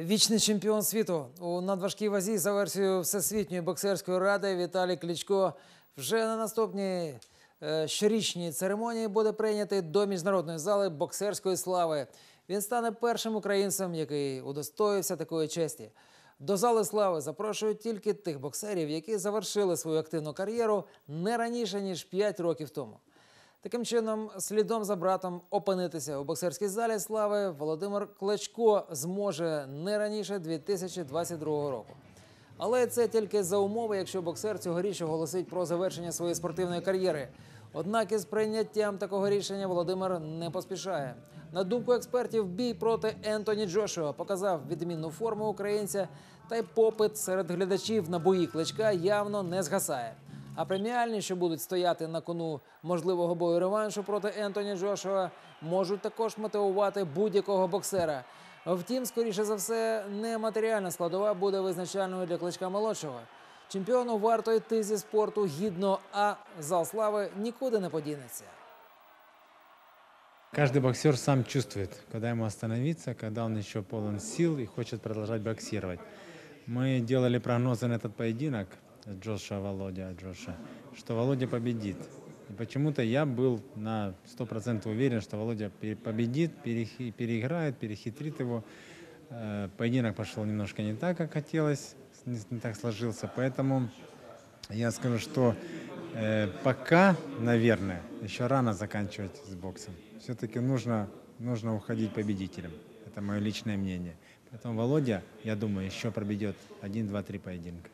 Вічний чемпіон світу у надважкій вазі за версією Всесвітньої боксерської ради Віталій Кличко вже на наступній е, щорічній церемонії буде прийнятий до міжнародної зали боксерської слави. Він стане першим українцем, який удостоївся такої честі. До зали слави запрошують тільки тих боксерів, які завершили свою активну кар'єру не раніше ніж 5 років тому. Таким чином, слідом за братом опинитися у боксерській залі слави Володимир Кличко зможе не раніше 2022 року. Але це тільки за умови, якщо боксер цьогоріч оголосить про завершення своєї спортивної кар'єри. Однак із прийняттям такого рішення Володимир не поспішає. На думку експертів, бій проти Ентоні Джошуа показав відмінну форму українця, та й попит серед глядачів на бої кличка явно не згасає. А преміальні, що будуть стояти на кону можливого бою реваншу проти Ентоні Джошуа, можуть також мотивувати будь-якого боксера. Втім, скоріше за все, не матеріальна складова буде визначальною для кличка молодшого. Чемпіону варто йти зі спорту гідно, а зал слави нікуди не подінеться. Каждый боксер сам чувствует, когда ему остановиться, когда он еще полон сил и хочет продолжать боксировать. Мы делали прогнозы на этот поединок Джоша Володя Джоша, что Володя победит. И почему-то я был на 100% уверен, что Володя победит, переиграет, перехитрит его. Э, Поединок пошел немножко не так, как хотелось, не, не так сложился. Поэтому я скажу, что э, пока, наверное, еще рано заканчивать с боксом. Все-таки нужно, нужно уходить победителем. Это мое личное мнение. Поэтому Володя, я думаю, еще пробедет один, два, три поединка.